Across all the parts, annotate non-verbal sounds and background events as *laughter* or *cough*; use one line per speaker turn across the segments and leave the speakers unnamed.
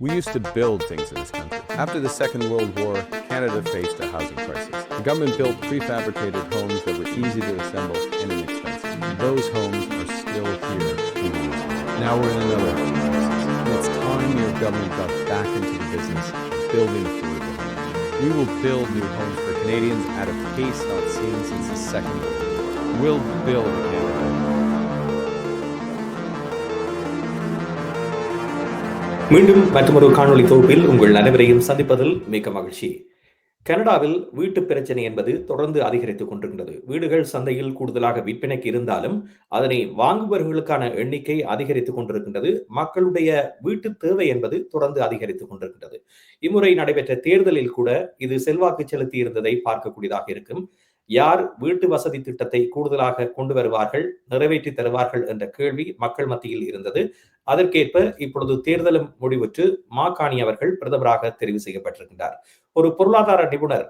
We used to build things in this country. After the Second World War, Canada faced a housing crisis. The government built prefabricated homes that were easy to assemble and inexpensive. Those homes are still here. Now we're in another crisis. And it's time your government got back into the business of building affordable homes. We will build new homes for Canadians at a pace not seen since the Second World War. We'll build Canada.
மீண்டும் மற்றொரு காணொளி தொகுப்பில் உங்கள் அனைவரையும் சந்திப்பதில் மிக்க மகிழ்ச்சி. கனடாவில் வீட்டு பிரச்சனை என்பது தொடர்ந்து அதிகரித்துக் கொண்டிருக்கிறது. வீடுகள் சந்தையில் கூடுதலாக விற்பனைக்கு இருந்தாலும் அதனை வாங்குபவர்களுக்கான எண்ணிக்கை அதிகரித்துக் கொண்டிருக்கின்றது. மக்களுடைய வீட்டு தேவை என்பது தொடர்ந்து அதிகரித்துக் கொண்டிருக்கின்றது. இம்முறை நடைபெற்ற தேர்தலில் கூட இது செல்வாக்கு செலுத்தி இருந்ததை பார்க்கக்கூடியதாக இருக்கும். யார் வீட்டு வசதி திட்டத்தை கூடுதலாக கொண்டு வருவார்கள் நிறைவேற்றி தருவார்கள் என்ற கேள்வி மக்கள் மத்தியில் இருந்தது. அதற்கேற்ப இப்பொழுது தேர்தலும் முடிவுற்று மாகாணி அவர்கள் பிரதமராக தெரிவு செய்யப்பட்டிருக்கின்றார். ஒரு பொருளாதார நிபுணர்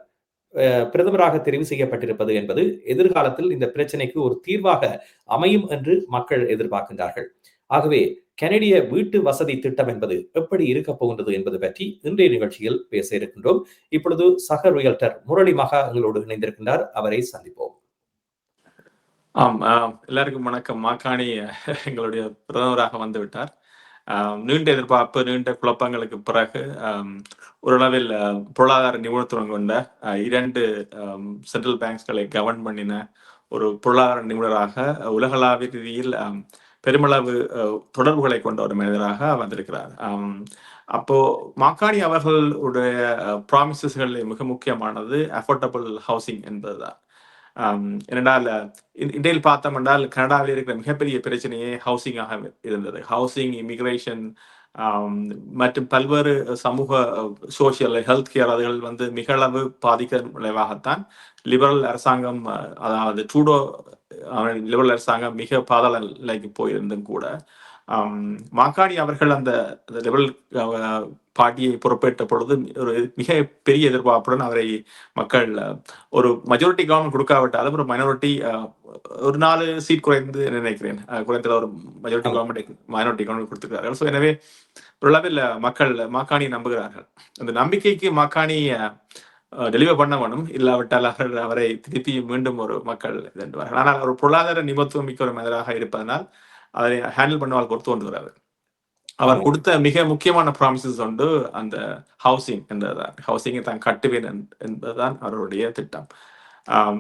அஹ், பிரதமராக தெரிவு செய்யப்பட்டிருப்பது என்பது எதிர்காலத்தில் இந்த பிரச்சனைக்கு ஒரு தீர்வாக அமையும் என்று மக்கள் எதிர்பார்க்கின்றார்கள். ஆகவே கனடிய வீட்டு வசதி திட்டம் என்பது எப்படி இருக்க போகின்றது என்பது பற்றி இன்றைய நிகழ்ச்சியில் பேச இருக்கின்றோம். இப்பொழுது சக ரியல்டர் முரளி மகா எங்களோடு இணைந்திருக்கின்றார். அவரை சந்திப்போம்.
ஆம் எல்லாருக்கும் வணக்கம். மாக்காணி எங்களுடைய பிரதமராக வந்து விட்டார். நீண்ட எதிர்பார்ப்பு நீண்ட குழப்பங்களுக்கு பிறகு ஓரளவில் பொருளாதார நிபுணத்துவம் கொண்ட இரண்டு சென்ட்ரல் பேங்க்ஸ்களை கவர்ன் பண்ணின ஒரு பொருளாதார நிபுணராக உலகளாவிய ரீதியில் பெருமளவு தொடர்புகளை கொண்ட ஒரு மனிதராக வந்திருக்கிறார். அப்போ மாக்காணி அவர்களுடைய ப்ராமிசஸ்களில் மிக முக்கியமானது அஃபோர்டபுள் ஹவுசிங் என்பதுதான். ஆம், ஏனென்றால் இந்த- பார்த்தோம் என்றால் கனடாவில் இருக்கிற மிகப்பெரிய பிரச்சனையே ஹவுசிங்காக இருந்தது. ஹவுசிங் இமிக்ரேஷன் மற்றும் பல்வேறு சமூக சோசியல் ஹெல்த் கேர் அதுகள் வந்து மிக அளவு பாதிக்க விளைவாகத்தான் லிபரல் அரசாங்கம் அதாவது ட்ரூடோ லிபரல் அரசாங்கம் மிக பாதாள நிலைக்கு போயிருந்தும் கூட மாக்காணி அவர்கள் அந்த லிபரல் பார்ட்டியை பொறுப்பேற்ற பொழுது ஒரு மிக பெரிய எதிர்பார்ப்புடன் அவரை மக்கள் ஒரு மெஜாரிட்டி கவர்மெண்ட் கொடுக்காவிட்டாலும் ஒரு மைனாரிட்டி ஒரு நாலு சீட் குறைந்து நினைக்கிறேன். குறைந்தது ஒரு மெஜாரிட்டி கவர்மெண்ட் மைனாரிட்டி கவர்மெண்ட் கொடுத்திருக்கிறார்கள். ஸோ எனவே ஓரளவில் மக்கள் மாக்காணி நம்புகிறார்கள். அந்த நம்பிக்கைக்கு மாக்காணி டெலிவர் பண்ண வேணும் இல்லாவிட்டால் அவர்கள் அவரை திருப்பி மீண்டும் ஒரு மக்கள் இதுவார்கள் ஆனால் ஒரு பொருளாதார நிபுணத்துவம் மிக்க ஒரு மனிதராக இருப்பதனால் அதை ஹேண்டில் பண்ணுவால் பொறுத்து கொண்டுகிறார் அவர்
ஆமாம்.
கொடுத்த மிக முக்கியமான ப்ராமிசஸ் உண்டு அந்த ஹவுசிங் என்றதுதான் ஹவுசிங்கை தான் கட்டுவேன் என்ப- என்பதுதான் அவருடைய திட்டம்.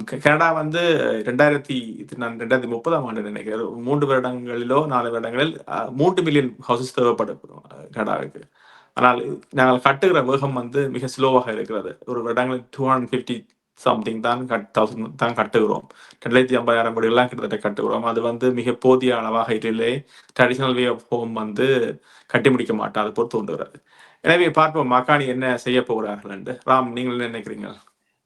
கனடா வந்து ரெண்டாயிரத்தி நான் ரெண்டாயிரத்தி முப்பதாம் ஆண்டு நினைக்கிறேன். மூன்று வருடங்களிலோ நாலு வருடங்களில் மூன்று மில்லியன் ஹவுசஸ் தேவைப்படும் கனடாவுக்கு. ஆனால் நாங்கள் கட்டுகிற வேகம் வந்து மிக ஸ்லோவாக இருக்கிறது. ஒரு வருடங்களில் டூ ஹண்ட்ரட் ஃபிஃப்டி சம்திங் தான் கட் தௌசண்ட் தான் கட்டுகிறோம். ரெண்டாயிரத்தி ஐம்பதாயிரம் கோடிகள்லாம் கிட்டத்தட்ட கட்டுகிறோம். அது வந்து மிக போதிய அளவாக இல்லை ட்ரெடிஷ்னல் வே ஆஃப் ஹோம் வந்து கட்டி முடிக்க மாட்டோம் அது பொறுத்து தோன்றுகிறது எனவே பார்ப்போம் மக்கானி என்ன செய்ய போகிறார்கள் என்று. ராம் நீங்கள் என்ன நினைக்கிறீங்க?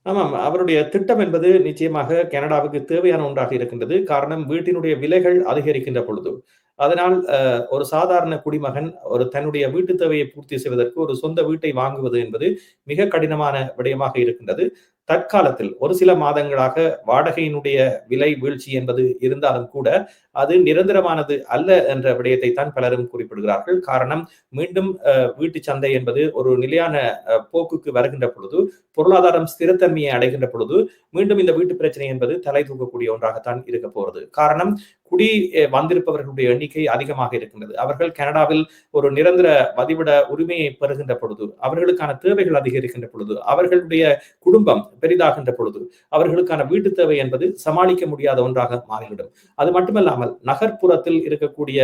ஆமாம் அவருடைய திட்டம் என்பது நிச்சயமாக கனடாவுக்கு தேவையான ஒன்றாக இருக்கின்றது. காரணம் வீட்டினுடைய விலைகள் அதிகரிக்கின்ற பொழுது. அதனால் அஹ், ஒரு சாதாரண குடிமகன் ஒரு தன்னுடைய வீட்டு தேவையை பூர்த்தி செய்வதற்கு ஒரு சொந்த வீட்டை வாங்குவது என்பது மிக கடினமான விடயமாக இருக்கின்றது. தற்காலத்தில் ஒரு சில மாதங்களாக வாடகையினுடைய விலை வீழ்ச்சி என்பது இருந்தாலும் கூட அது நிரந்தரமானது அல்ல என்ற விடயத்தை தான் பலரும் குறிப்பிடுகிறார்கள். காரணம் மீண்டும் அஹ், வீட்டு சந்தை என்பது ஒரு நிலையான அஹ், போக்குக்கு வருகின்ற பொழுது பொருளாதாரம் ஸ்திரத்தன்மையை அடைகின்ற பொழுது மீண்டும் இந்த வீட்டு பிரச்சனை என்பது தலை தூக்கக்கூடிய ஒன்றாகத்தான் இருக்க போகிறது. காரணம் குடி வந்திருப்பவர்களுடைய எண்ணிக்கை அதிகமாக இருக்கின்றது. அவர்கள் கனடாவில் ஒரு நிரந்தர வதிவிட உரிமையை பெறுகின்ற பொழுது அவர்களுக்கான தேவைகள் அதிகரிக்கின்ற பொழுது அவர்களுடைய குடும்பம் பெரிதாகின்ற பொழுது அவர்களுக்கான வீட்டு தேவை என்பது சமாளிக்க முடியாத ஒன்றாக மாறிவிடும். அது மட்டுமல்லாமல் நகர்ப்புறத்தில் இருக்கக்கூடிய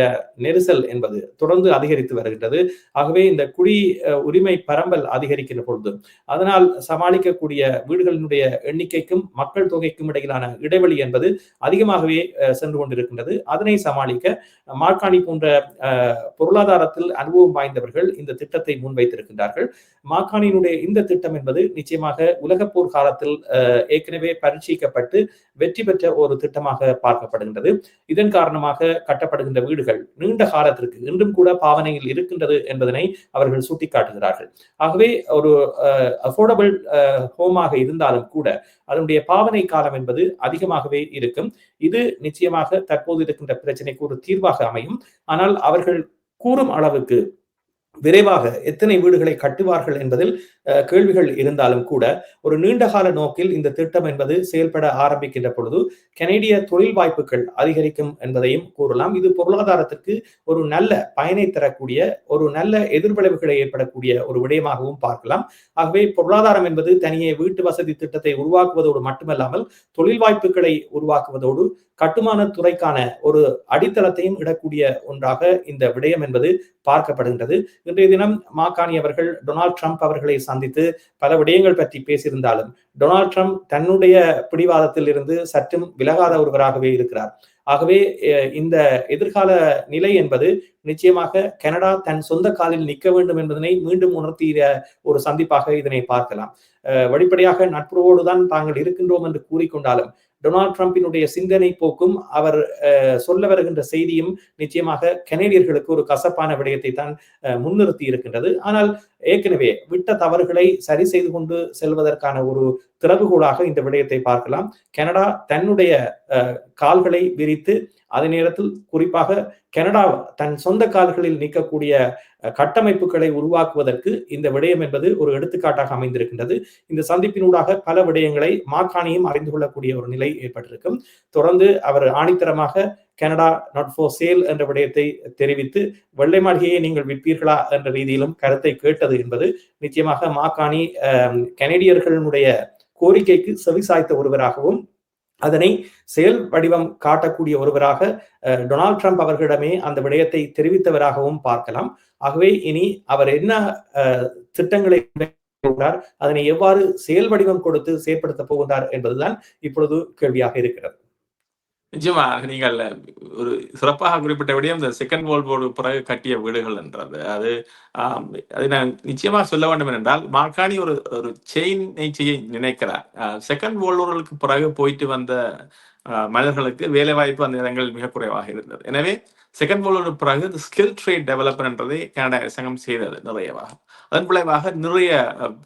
நெரிசல் என்பது தொடர்ந்து அதிகரித்து வருகின்றது. ஆகவே இந்த குடி உரிமை பரம்பல் அதிகரிக்கின்ற பொழுது அதனால் சமாளிக்கக்கூடிய வீடுகளினுடைய எண்ணிக்கைக்கும் மக்கள் தொகைக்கும் இடையிலான இடைவெளி என்பது அதிகமாகவே சென்று கொண்டிருக்கும் இருக்கின்றது. அதனை சமாளிக்க மார்காணி போன்ற பொருளாதாரத்தில் அனுபவம் வாய்ந்தவர்கள் இந்த திட்டத்தை முன்வைத்திருக்கின்றார்கள். மாகாணியினுடைய இந்த திட்டம் என்பது நிச்சயமாக உலகப்போர் காலத்தில் ஏற்கனவே பரீட்சிக்கப்பட்டு வெற்றி பெற்ற ஒரு திட்டமாக பார்க்கப்படுகின்றது. இதன் காரணமாக கட்டப்படுகின்ற வீடுகள் நீண்ட காலத்திற்கு இன்றும் கூட பாவனையில் இருக்கின்றது என்பதனை அவர்கள் சுட்டிக்காட்டுகிறார்கள். ஆகவே ஒரு அஃபோர்டபுள் ஹோமாக இருந்தாலும் கூட அதனுடைய பாவனை காலம் என்பது அதிகமாகவே இருக்கும். இது நிச்சயமாக தற்போது தற்போது இருக்கின்ற பிரச்சனைக்கு ஒரு தீர்வாக அமையும். ஆனால் அவர்கள் கூறும் அளவுக்கு விரைவாக எத்தனை வீடுகளை கட்டுவார்கள் என்பதில் கேள்விகள் இருந்தாலும் கூட ஒரு நீண்டகால நோக்கில் இந்த திட்டம் என்பது செயல்பட ஆரம்பிக்கின்ற பொழுது கனேடிய தொழில் வாய்ப்புகள் அதிகரிக்கும் என்பதையும் கூறலாம். இது பொருளாதாரத்திற்கு ஒரு நல்ல பயனை தரக்கூடிய ஒரு நல்ல எதிர்விளைவுகளை ஏற்படக்கூடிய ஒரு விடயமாகவும் பார்க்கலாம். ஆகவே பொருளாதாரம் என்பது தனியே வீட்டு வசதி திட்டத்தை உருவாக்குவதோடு மட்டுமல்லாமல் தொழில் வாய்ப்புகளை உருவாக்குவதோடு கட்டுமான துறைக்கான ஒரு அடித்தளத்தையும் இடக்கூடிய ஒன்றாக இந்த விடயம் என்பது பார்க்கப்படுகின்றது. இன்றைய தினம் மாகாணி அவர்கள் டொனால்ட் ட்ரம்ப் அவர்களை சந்தித்து பல விடயங்கள் பற்றி பேசியிருந்தாலும் டொனால்ட் ட்ரம்ப் தன்னுடைய பிடிவாதத்தில் இருந்து சற்றும் விலகாத ஒருவராகவே இருக்கிறார். ஆகவே இந்த எதிர்கால நிலை என்பது நிச்சயமாக கனடா தன் சொந்த காலில் நிற்க வேண்டும் என்பதனை மீண்டும் உணர்த்திய ஒரு சந்திப்பாக இதனை பார்க்கலாம். அஹ், வெளிப்படையாக நட்புறவோடு தான் தாங்கள் இருக்கின்றோம் என்று கூறிக்கொண்டாலும் டொனால்ட் ட்ரம்பினுடைய சிந்தனை போக்கும் அவர் அஹ், சொல்ல வருகின்ற செய்தியும் நிச்சயமாக கனேடியர்களுக்கு ஒரு கசப்பான விடயத்தை தான் அஹ், முன்னிறுத்தி இருக்கின்றது. ஆனால் ஏற்கனவே விட்ட தவறுகளை சரி செய்து கொண்டு செல்வதற்கான ஒரு திறவுகோலாக இந்த விடயத்தை பார்க்கலாம். கனடா தன்னுடைய கால்களை விரித்து அதே நேரத்தில் குறிப்பாக கனடா தன் சொந்த கால்களில் நிற்கக்கூடிய கட்டமைப்புகளை உருவாக்குவதற்கு இந்த விடயம் என்பது ஒரு எடுத்துக்காட்டாக அமைந்திருக்கின்றது. இந்த சந்திப்பினூடாக பல விடயங்களை மாக்காணியும் அறிந்து கொள்ளக்கூடிய ஒரு நிலை ஏற்பட்டிருக்கும். தொடர்ந்து அவர் ஆணித்தரமாக கனடா நாட் ஃபார் சேல் என்ற விடயத்தை தெரிவித்து வெள்ளை மாளிகையை நீங்கள் விற்பீர்களா? என்ற ரீதியிலும் கருத்தை கேட்டது என்பது நிச்சயமாக மாக்காணி கனேடியர்களுடைய கோரிக்கைக்கு செவிசாய்த்த ஒருவராகவும் அதனை செயல் வடிவம் காட்டக்கூடிய ஒருவராக அஹ், டொனால்ட் ட்ரம்ப் அவர்களிடமே அந்த விடயத்தை தெரிவித்தவராகவும் பார்க்கலாம். ஆகவே இனி அவர் என்ன திட்டங்களை அதனை எவ்வாறு செயல் வடிவம் கொடுத்து செயற்படுத்த போகின்றார் என்பதுதான் இப்பொழுது கேள்வியாக இருக்கிறது.
நிச்சயமா நீங்கள் ஒரு சிறப்பாக குறிப்பிட்ட விடயம் இந்த செகண்ட் வேர்ல்ட் போர்டு பிறகு கட்டிய வீடுகள் என்றது. அது ஆம், அதை நான் நிச்சயமா சொல்ல வேண்டும் என்றால் மார்க்காணி ஒரு ஒரு செயினை செய்ய நினைக்கிறார். செகண்ட் வேர்ல்ட் வாருக்கு பிறகு போயிட்டு வந்த மனிதர்களுக்கு வேலை வாய்ப்பு அந்த இடங்களில் மிக குறைவாக இருந்தது. எனவே செகண்ட் வேர்ல்டு பிறகு இந்த ஸ்கில் ட்ரேட் டெவலப்மெண்ட்ன்றதை கனடா அரசாங்கம் செய்தது நிறையவாக அதன் விளைவாக நிறைய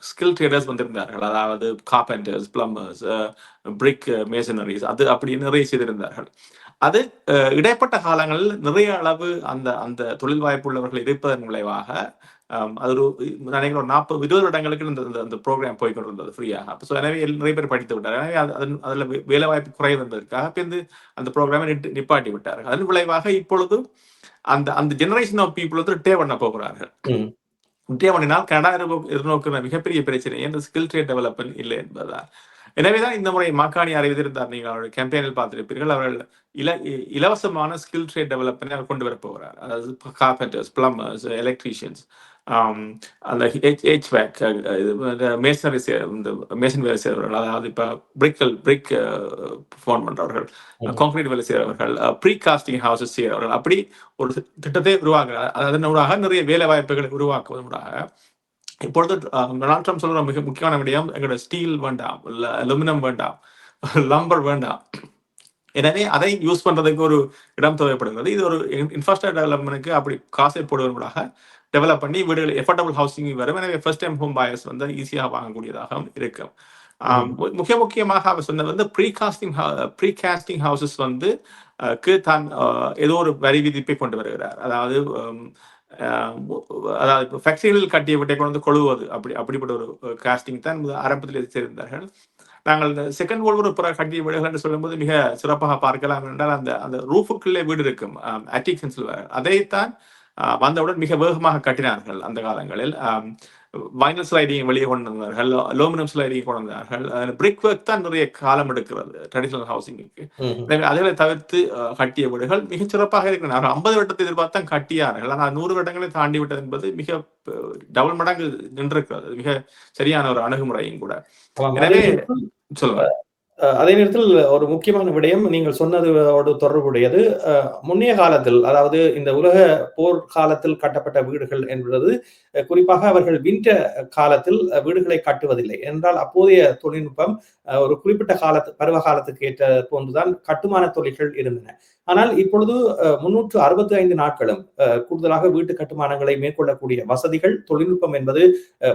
ஸ்கில் ட்ரேடர்ஸ் வந்திருந்தார்கள். அதாவது கார்பெண்டர்ஸ் பிளம்பர்ஸ் பிரிக் மேசனரிஸ் அது அப்படி நிறைய செய்திருந்தார்கள். அது இடைப்பட்ட காலங்களில் நிறைய அளவு அந்த அந்த தொழில் வாய்ப்பு உள்ளவர்கள் இருப்பதன் விளைவாக அது ஒரு நினைக்கிற ஒரு நாற்பது இருபது இடங்களுக்கு இந்த இந்த ப்ரோக்ராம் போய் கொண்டிருந்தது ஃப்ரீயாக அப்போ ஸோ எனவே நிறைய பேர் படித்து விட்டார் எனவே அது அதில் வேலை வாய்ப்பு குறைவு இருந்ததற்காக இப்போ இந்த அந்த ப்ரோக்ராமை நிட்டு நிப்பாட்டி விட்டார்கள் அதன் விளைவாக இப்பொழுது அந்த அந்த ஜெனரேஷன் ஆஃப் பீப்புள் வந்து ரிட்டே பண்ண போகிறார்கள். ரிட்டே பண்ணினால் கனடா எதிர்நோக்கு- எதிர்நோக்குற மிகப்பெரிய பிரச்சனை இந்த ஸ்கில் ட்ரேட் டெவலப்மெண்ட் இல்லை என்பதுதான் எனவேதான் இந்த முறை மாக்காணி அறிவித்திருந்தார் நீங்கள் அவருடைய கேம்பெயினில் பார்த்திருப்பீர்கள் அவர்கள் இல இலவசமான ஸ்கில் ட்ரேட் டெவலப்மெண்ட் அவர் கொண்டு வர போகிறார் அதாவது கார்பெண்டர்ஸ் பிளம்பர்ஸ் எலக்ட்ரீஷியன்ஸ் அந்த ஹெச்வேக் இது மேசனரி இந்த மேசன் வேலை செய்கிறவர்கள் அதாவது இப்போ பிரிக்கல் பிரிக் ஃபோன் பண்றவர்கள்
ம்.
கான்கிரீட் வேலை செய்கிறவர்கள் ப்ரீ காஸ்டிங் ஹவுசஸ் செய்கிறவர்கள் அப்படி ஒரு திட்டத்தை உருவாக்குறார். அதனூடாக நிறைய வேலை வாய்ப்புகளை உருவாக்குவதனூடாக இப்பொழுது அஹ், டொனால்ட் ட்ரம்ப் சொல்ற மிக முக்கியமான விடயம் எங்களோட ஸ்டீல் வேண்டாம் அலுமினியம் வேண்டாம் *laughs* லம்பர் வேண்டாம். எனவே அதை யூஸ் பண்றதுக்கு ஒரு இடம் தேவைப்படுகிறது. இது ஒரு இன்ஃப்ராஸ்ட்ரக்சர் டெவலப்மெண்ட்டுக்கு அப்படி காசை போடுவதற்காக டெவலப் பண்ணி வீடுகள் எஃபோர்டபுள் ஹவுசிங் வரும். எனவே ஃபர்ஸ்ட் டைம் ஹோம் பயர்ஸ் வந்து ஈஸியாக வாங்கக்கூடியதாக இருக்கும். முக்கிய முக்கியமாக அவர் சொன்னது வந்து pre casting pre casting houses வந்து தான் ஏதோ ஒரு வரி விதிப்பை கொண்டு வருகிறார். அதாவது அதாவது இப்போ ஃபேக்டரிகளில் கட்டிய வீட்டை கொண்டு வந்து கொழுவது அப்படி அப்படிப்பட்ட ஒரு காஸ்டிங் தான் ஆரம்பத்தில் செய்திருந்தார்கள் நாங்கள் இந்த செகண்ட் வேர்ல்டு ஒரு புற கட்டிய வீடுகள் என்று சொல்லும்போது மிக சிறப்பாக பார்க்கலாம் என்றால் அந்த அந்த ரூஃபுக்குள்ளே வீடு இருக்கும். அட்டிக் சொல்வார்கள் அதைத்தான் வந்தவுடன் மிக வேகமாக கட்டினார்கள் அந்த காலங்களில். வைனல் ஸ்லைடிங் வெளியே கொண்டு வந்தார்கள் அலுமினியம் ஸ்லைடிங் கொண்டு வந்தார்கள். பிரிக் ஒர்க் தான் நிறைய காலம் எடுக்கிறது ட்ரெடிஷனல் ஹவுசிங்க்கு. எனவே அதுகளை தவிர்த்து கட்டிய வீடுகள் மிகச் சிறப்பாக இருக்கின்றன. ஐம்பது வருடத்தை எதிர்பார்த்து தான் கட்டியார்கள். ஆனால் நூறு வருடங்களை தாண்டி விட்டது என்பது மிக டபுள் மடங்கு நின்றிருக்கிறது. மிக சரியான ஒரு அணுகுமுறையும் கூட. எனவே சொல்லுங்க.
அதே நேரத்தில் ஒரு முக்கியமான விடயம் நீங்கள் சொன்னதோடு தொடர்புடையது. அஹ் முன்னைய காலத்தில் அதாவது இந்த உலக போர் காலத்தில் கட்டப்பட்ட வீடுகள் என்பது அஹ் குறிப்பாக அவர்கள் விண்ட காலத்தில் அஹ் வீடுகளை கட்டுவதில்லை. என்றால் அப்போதைய தொழில்நுட்பம் அஹ் ஒரு குறிப்பிட்ட காலத்து பருவ காலத்துக்கு ஏற்ற போன்றுதான் கட்டுமான தொழில்கள் இருந்தன. ஆனால் இப்பொழுது முன்னூற்று அறுபத்தி ஐந்து நாட்களும் கூடுதலாக வீட்டு கட்டுமானங்களை மேற்கொள்ளக்கூடிய வசதிகள் தொழில்நுட்பம் என்பது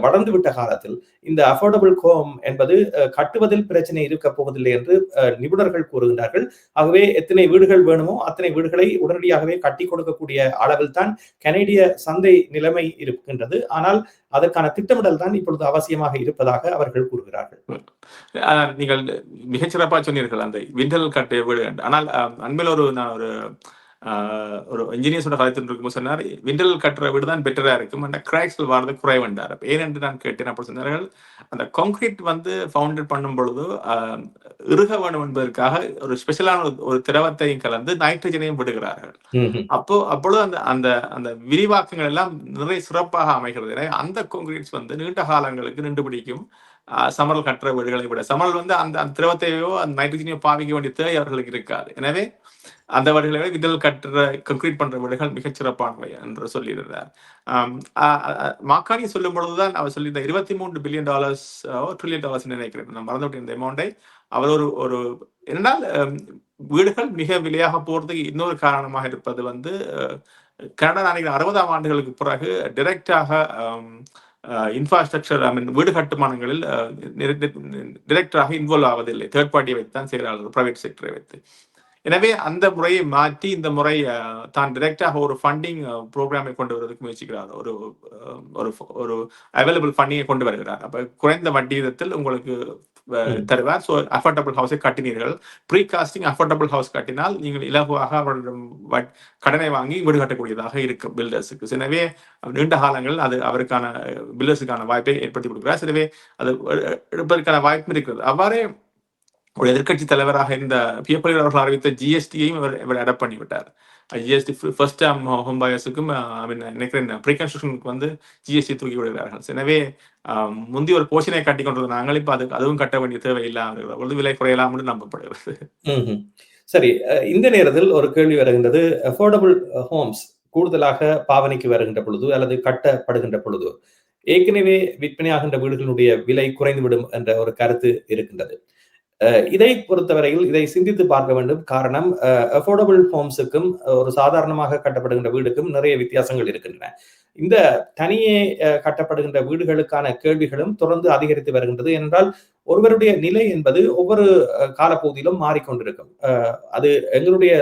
வளர்ந்து விட்ட காலத்தில் இந்த அஃபோர்டபுள் ஹோம் என்பது அஹ், கட்டுவதில் பிரச்சனை இருக்க போவதில்லை என்று அஹ், நிபுணர்கள் கூறுகின்றார்கள். ஆகவே எத்தனை வீடுகள் வேணுமோ அத்தனை வீடுகளை உடனடியாகவே கட்டி கொடுக்கக்கூடிய அளவில் தான் கனேடிய சந்தை நிலைமை இருக்கின்றது. ஆனால் அதற்கான திட்டமிடல் தான் இப்பொழுது அவசியமாக இருப்பதாக அவர்கள் கூறுகிறார்கள்.
நீங்கள் மிகச்சிறப்பாக சொன்னீர்கள் அந்த விண்டல் கட்டு வீடு ஆனால் அண்மையில் ஒரு நான் ஒரு ஆஹ், ஒரு இன்ஜினியர்ஸோட கருத்து இருக்கும் சொன்னார் விண்டல் கட்டுற வீடு தான் பெட்டரா இருக்கும். அந்த கிராக்ஸ்கள் வர்றது குறைவண்டார். ஏனென்று நான் கேட்டேன். அப்படி சொன்னார்கள் அந்த கான்கிரீட் வந்து ஃபவுண்டட் பண்ணும் பொழுது ஆஹ், இறுக வேணும் என்பதற்காக ஒரு ஸ்பெஷலான ஒரு- திரவத்தையும் கலந்து நைட்ரஜனையும் விடுகிறார்கள். அப்போ அப்பொழுது அந்த அந்த அந்த விரிவாக்கங்கள் எல்லாம் நிறைய சிறப்பாக அமைகிறது. எனவே அந்த கான்கிரீட்ஸ் வந்து நீண்ட காலங்களுக்கு நின்று பிடிக்கும். சமரல் கட்டுற வீடுகளை விட. சமரல் வந்து அந்த அந்த திரவத்தையோ அந்த நைட்ரஜனையோ பாவிக்க வேண்டிய தேவை அவர்களுக்கு இருக்காது. எனவே அந்த வீடுகளை விட கட்டுற கன்க்ரீட் பண்ற வீடுகள் மிகச் சிறப்பானவை என்று சொல்லியிருந்தார். மாக்கானி ஆஹ், சொல்லும் பொழுதுதான் அவர் சொல்லியிருந்த இருபத்தி மூன்று பில்லியன் டாலர்ஸ் ட்ரில்லியன் டாலர்ஸ் நினைக்கிறேன். நான் மறந்துவிட்டேன் இந்த அமௌண்டை அவர் ஒரு ஒரு என்னால் வீடுகள் மிக விலையாக போறதுக்கு இன்னொரு காரணமாக இருப்பது வந்து கனடா நினைக்கிற அறுபதாம் ஆண்டுகளுக்கு பிறகு டிரெக்டாக இன்ஃப்ராஸ்ட்ரக்சர் ஐ மீன் வீடு கட்டுமானங்களில் டிரெக்டராக இன்வால்வ் ஆவதில்லை. தேர்ட் பார்ட்டியை வைத்து தான் செய்கிறார்கள் பிரைவேட் செக்டரை வைத்து. எனவே அந்த முறையை மாற்றி இந்த முறை தான் டிரெக்டாக ஒரு ஃபண்டிங் ப்ரோக்ராமை கொண்டு வருவதற்கு முயற்சிக்கிறார். ஒரு ஒரு ஒரு அவைலபிள் ஃபண்டிங்கை கொண்டு வருகிறார். அப்ப குறைந்த வட்டி விதத்தில் உங்களுக்கு. தருவார். ஸோ அஃபோர்டபுள் ஹவுஸை கட்டினீர்கள். ப்ரீ காஸ்டிங் அஃபோர்டபுள் ஹவுஸ் கட்டினால் நீங்கள் இலகுவாக அவர்களிடம் கடனை வாங்கி வீடு கட்டக்கூடியதாக இருக்கும் பில்டர்ஸுக்கு எனவே நீண்ட காலங்களில் அது அவருக்கான பில்டர்ஸுக்கான வாய்ப்பை ஏற்படுத்தி கொடுக்கிறார். எனவே அது எடுப்பதற்கான வாய்ப்பு இருக்கிறது. அவ்வாறே ஒரு எதிர்க்கட்சி தலைவராக இருந்த பியப்பள்ளி அவர்கள் அறிவித்த ஜிஎஸ்டியையும் இவர் இவர் அடாப்ட் பண்ணிவிட்டார். ஜிஎஸ்டி ஃபர்ஸ்ட் டைம் ஹோம் பயர்ஸுக்கும் ஐ மீன் நினைக்கிறேன் ப்ரீ கன்ஸ்ட்ரக்ஷனுக்கு வந்து ஜிஎஸ்டி தூக்கி விடுகிறார்கள். எனவே ஆஹ், முந்தி ஒரு போஷனை கட்டி கொண்டது நாங்கள் இப்போ அதுக்கு அதுவும் கட்ட வேண்டிய தேவை இல்லாமல் இருக்கிறது பொழுது விலை குறையலாம் நம்பப்படுகிறது.
சரி அஹ், இந்த நேரத்தில் ஒரு கேள்வி வருகின்றது. அஃபோர்டபுள் ஹோம்ஸ் கூடுதலாக பாவனைக்கு வருகின்ற பொழுது அல்லது கட்டப்படுகின்ற பொழுது ஏற்கனவே விற்பனையாகின்ற வீடுகளுடைய விலை குறைந்துவிடும் என்ற ஒரு கருத்து இருக்கின்றது. இதை பொறுத்தவரையில் இதை சிந்தித்து பார்க்க வேண்டும். காரணம் அஃபோர்டபுள் ஹோம்ஸுக்கும் ஒரு சாதாரணமாக கட்டப்படுகின்ற வீடுக்கும் நிறைய வித்தியாசங்கள் இருக்கின்றன. இந்த தனியே கட்டப்படுகின்ற வீடுகளுக்கான கேள்விகளும் தொடர்ந்து அதிகரித்து வருகின்றது. என்றால் ஒருவருடைய நிலை என்பது ஒவ்வொரு காலப்பகுதியிலும் மாறிக்கொண்டிருக்கும். அஹ், அது எங்களுடைய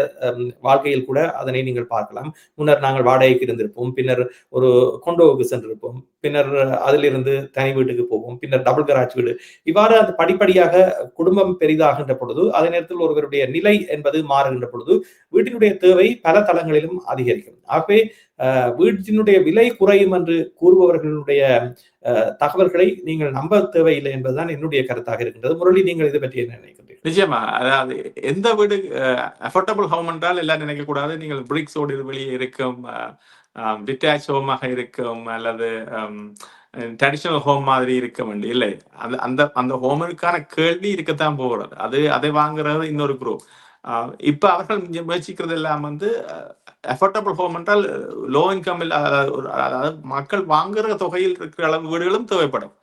வாழ்க்கையில் கூட அதனை நீங்கள் பார்க்கலாம். முன்னர் நாங்கள் வாடகைக்கு இருந்திருப்போம். பின்னர் ஒரு கொண்டோவுக்கு சென்றிருப்போம். பின்னர் அதிலிருந்து தனி வீட்டுக்கு போவோம். பின்னர் டபுள் கராஜ் வீடு. இவ்வாறு அந்த படிப்படியாக குடும்பம் பெரிதாகின்ற பொழுது அதே நேரத்தில் ஒருவருடைய நிலை என்பது மாறுகின்ற பொழுது வீட்டினுடைய தேவை பல தளங்களிலும் அதிகரிக்கும். ஆகவே வீட்டினுடைய விலை குறையும் என்று கூறுபவர்களுடைய தகவல்களை நீங்கள் நம்ப தேவையில்லை என்பதுதான் என்னுடைய கருத்தாக இருக்கின்றது. முரளி நீங்கள் இதை பற்றி என்ன நினைக்கிறீர்கள்
நிச்சயமா. அதாவது எந்த வீடு அஃபோர்டபுள் ஹோம் என்றால் எல்லாம் நினைக்கக்கூடாது நீங்கள் பிரிக்ஸோடு வெளியே இருக்கும் டிட்டாச் ஹோமாக இருக்கும் அல்லது ட்ரெடிஷனல் ஹோம் மாதிரி இருக்க வேண்டிய இல்லை. அந்த அந்த அந்த ஹோமுக்கான கேள்வி இருக்கத்தான் போகிறது. அது அதை வாங்குறது இன்னொரு குரூப் இப்ப அவர்கள் முயற்சிக்கிறது எல்லாம் வந்து அஃபோர்டபுள் ஹோம் என்றால் லோ இன்கம் அதாவது மக்கள் வாங்குற தொகையில் இருக்கிற அளவு வீடுகளும் தேவைப்படும்.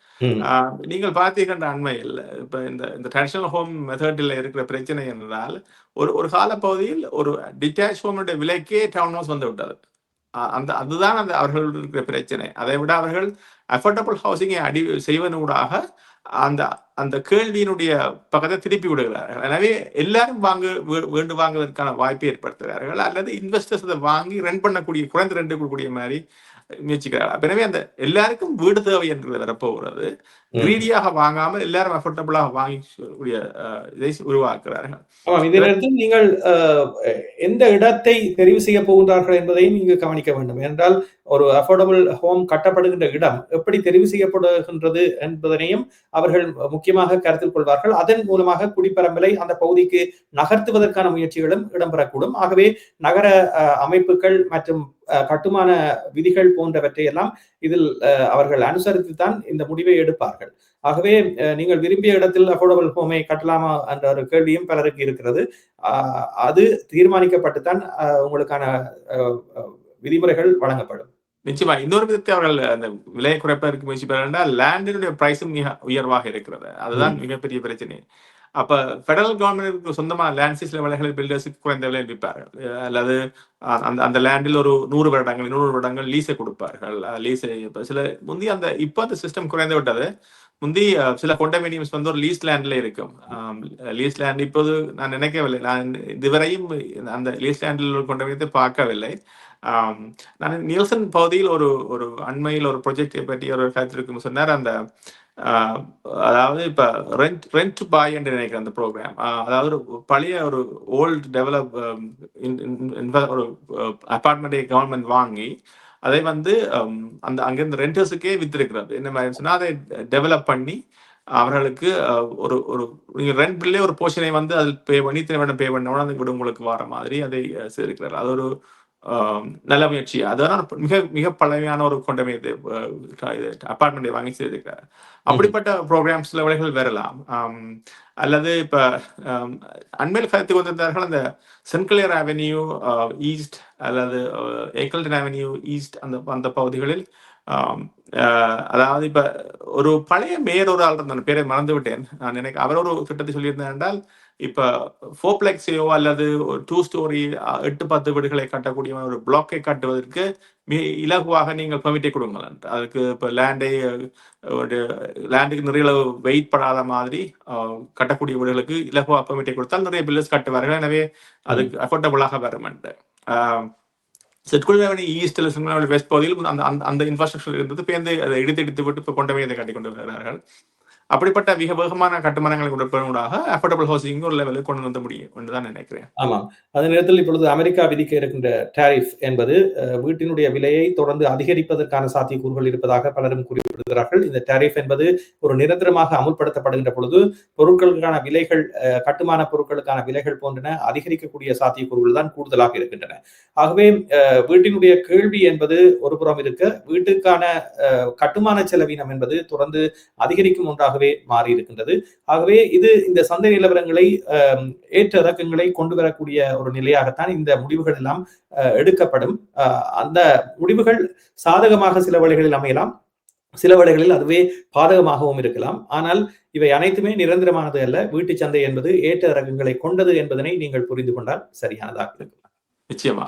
நீங்கள் பார்த்தீர்கள் அண்மையில் இப்ப இந்த இந்த ட்ரெடிஷனல் ஹோம் மெத்தடில் இருக்கிற பிரச்சனை என்றால் ஒரு ஒரு காலப்பகுதியில் ஒரு டிட்டாச் ஹோமுடைய விலைக்கே டவுன் ஹவுஸ் வந்து விட்டது. அந்த அதுதான் அந்த அவர்கள் இருக்கிற பிரச்சனை. அதை விட அவர்கள் அஃபோர்டபுள் ஹவுசிங்கை அடி செய்வதனூடாக அந்த அந்த கேள்வியினுடைய பக்கத்தை திருப்பி விடுகிறார்கள். எனவே எல்லாரும் வாங்க வேண்டு வாங்குவதற்கான வாய்ப்பை ஏற்படுத்துகிறார்கள். அல்லது இன்வெஸ்டர்ஸ் அதை வாங்கி ரன் பண்ணக்கூடிய குறைந்த ரெண்டு கொடுக்கக்கூடிய மாதிரி முயற்சிக்கிறார்கள். எனவே அந்த எல்லாருக்கும் வீடு தேவை என்று வரப்போகிறது
ம்.
கிரீடியாக வாங்காமல் எல்லாரும் அஃபோர்டபுளாக வாங்கக்கூடிய இதை உருவாக்குறார்கள்
நேரத்தில் நீங்கள் எந்த இடத்தை தெரிவு செய்ய போகின்றார்கள் என்பதையும் நீங்க கவனிக்க வேண்டும். என்றால் ஒரு அஃபோர்டபுள் ஹோம் கட்டப்படுகின்ற இடம் எப்படி தெரிவு செய்யப்படுகின்றது என்பதனையும் அவர்கள் முக்கியமாக கருத்தில் கொள்வார்கள். அதன் மூலமாக குடிப்பரம்பலை அந்த பகுதிக்கு நகர்த்துவதற்கான முயற்சிகளும் இடம்பெறக்கூடும். ஆகவே நகர அமைப்புகள் மற்றும் கட்டுமான விதிகள் போன்றவற்றை எல்லாம் இதில் அவர்கள் அனுசரித்துத்தான் இந்த முடிவை எடுப்பார்கள். ஆகவே நீங்கள் விரும்பிய இடத்தில் அஃபோர்டபுள் ஹோமை கட்டலாமா என்ற ஒரு கேள்வியும் பலருக்கு இருக்கிறது. அது தீர்மானிக்கப்பட்டுத்தான் ஆஹ் உங்களுக்கான விதிமுறைகள் வழங்கப்படும்.
நிச்சயமா. இன்னொரு விதத்தை அவர்கள் அந்த விலையை குறைப்பதற்கு முயற்சி என்றால் லேண்டினுடைய பிரைஸும் மிக உயர்வாக இருக்கிறது. அதுதான் மிகப்பெரிய பிரச்சனை. அப்ப பெடரல் கவர்மெண்ட்டுக்கு சொந்தமா லேண்ட்ஸிஸ்ல விலைகளை பில்டர்ஸுக்கு குறைந்த விலையில் விற்பார்கள். அல்லது அஹ் அந்த அந்த லேண்டில் ஒரு நூறு வருடங்கள் நூறு வருடங்கள் லீஸை கொடுப்பார்கள். லீஸை சில முந்தி அந்த இப்போ அந்த சிஸ்டம் குறைந்து விட்டது. முந்தி சில கொண்டமினியம்ஸ் வந்து ஒரு லீஸ் லேண்ட்ல இருக்கும். லீஸ் லேண்ட் இப்போது நான் நினைக்கவில்லை. நான் இதுவரையும் அந்த லீஸ் லேண்டில் ஒரு கொண்டமினியத்தை பார்க்கவில்லை. நான் நியூசன் பகுதியில் ஒரு ஒரு அண்மையில் ஒரு ப்ரொஜெக்டை பற்றி ஒரு கருத்திருக்கும் சொன்னார். அந்த அதாவது இப்ப ரெண்ட் ரெண்ட் பாய் என்று நினைக்கிறேன் அந்த ப்ரோக்ராம் அதாவது ஒரு பழைய ஒரு ஓல்டு டெவலப் um, ஒரு அப்பார்ட்மெண்ட்டை கவர்மெண்ட் வாங்கி அதை வந்து um, அந்த அங்கிருந்து ரெண்டர்ஸுக்கே வித்திருக்கிறது. என்ன மாதிரி சொன்னால் அதை டெவலப் பண்ணி அவர்களுக்கு ஒரு ஒரு நீங்கள் ரெண்ட் பில்லே ஒரு போர்ஷனை வந்து அதில் பே பண்ணி திருமணம் பே பண்ணோட அந்த வீடு உங்களுக்கு வர மாதிரி அதை செய்திருக்கிறார். அது ஒரு நல்ல முயற்சி. அதனால் மிக மிக பழமையான ஒரு கொண்டமை இது அப்பார்ட்மெண்ட்டை வாங்கி செய்திருக்கிறார் அப்படிப்பட்ட ப்ரோக்ராம்ஸ்ல விலைகள் வரலாம். அல்லது இப்ப அண்மையில் கருத்து கொண்டிருந்தார்கள் அந்த சென்கிளியர் அவென்யூ ஈஸ்ட் அல்லது ஏக்கல்டன் அவென்யூ ஈஸ்ட் அந்த அந்த பகுதிகளில் அதாவது இப்ப ஒரு பழைய மேயர் ஒரு ஆள் இருந்தார் பேரை மறந்து விட்டேன் நான் நினைக்க அவர் ஒரு திட்டத்தை சொல்லியிருந்தார் என்றால் இப்ப ஃபோப்ளெக்ஸையோ அல்லது ஒரு டூ ஸ்டோரி எட்டு பத்து வீடுகளை கட்டக்கூடிய ஒரு பிளாக்கை கட்டுவதற்கு மிக இலகுவாக நீங்கள் பெர்மிட்டை கொடுங்கள் அதுக்கு இப்ப லேண்டை ஒரு லேண்டுக்கு நிறைய வெயிட் படாத மாதிரி கட்டக்கூடிய வீடுகளுக்கு இலகுவா பெர்மிட்டை கொடுத்தால் நிறைய பில்டர்ஸ் கட்டுவார்கள். எனவே அதுக்கு அஃபோர்டபுளாக வரும் என்று. செட்குள் ஈஸ்டில் சிங்கள வெஸ்ட் பகுதியில் அந்த அந்த- அந்த இன்ஃப்ராஸ்ட்ரக்சர் இருந்தது பேருந்து அதை இடித்து இடித்து விட்டு இப்போ கொண்டு போய் அதை கட்டி கொண்டு வருகிறார்கள் அப்படிப்பட்ட மிக வேகமான கட்டுமானங்களை கொடுப்பதனூடாக அஃபோர்டபுள் ஹவுசிங் ஒரு லெவலுக்கு கொண்டு வந்து முடியும் என்றுதான் நினைக்கிறேன்.
ஆமாம் அதே நேரத்தில் இப்பொழுது அமெரிக்கா விதிக்க இருக்கின்ற டாரிஃப் என்பது வீட்டினுடைய விலையை தொடர்ந்து அதிகரிப்பதற்கான சாத்தியக்கூறுகள் இருப்பதாக பலரும் குறிப்பிடுகிறார்கள். இந்த டாரிஃப் என்பது ஒரு நிரந்தரமாக அமுல்படுத்தப்படுகின்ற பொழுது பொருட்களுக்கான விலைகள் அஹ், கட்டுமான பொருட்களுக்கான விலைகள் போன்றன அதிகரிக்கக்கூடிய சாத்தியக்கூறுகள் தான் கூடுதலாக இருக்கின்றன. ஆகவே வீட்டினுடைய கேள்வி என்பது ஒரு புறம் இருக்க வீட்டுக்கான கட்டுமான செலவினம் என்பது தொடர்ந்து அதிகரிக்கும் ஒன்றாகவே மாறி இருக்கின்றது ஆகவே இது இந்த சந்தை நிலவரங்களை ஏற்ற இறக்கங்களை கொண்டு வரக்கூடிய ஒரு நிலையாகத்தான் இந்த முடிவுகள் எல்லாம் அஹ், எடுக்கப்படும். அந்த முடிவுகள் சாதகமாக சில வழிகளில் அமையலாம். சில வேளைகளில் அதுவே பாதகமாகவும் இருக்கலாம். ஆனால் இவை அனைத்துமே நிரந்தரமானது அல்ல. வீட்டு சந்தை என்பது ஏற்ற இறக்கங்களை கொண்டது என்பதனை நீங்கள் புரிந்து கொண்டால் சரியானதாக இருக்கும்.
நிச்சயமா.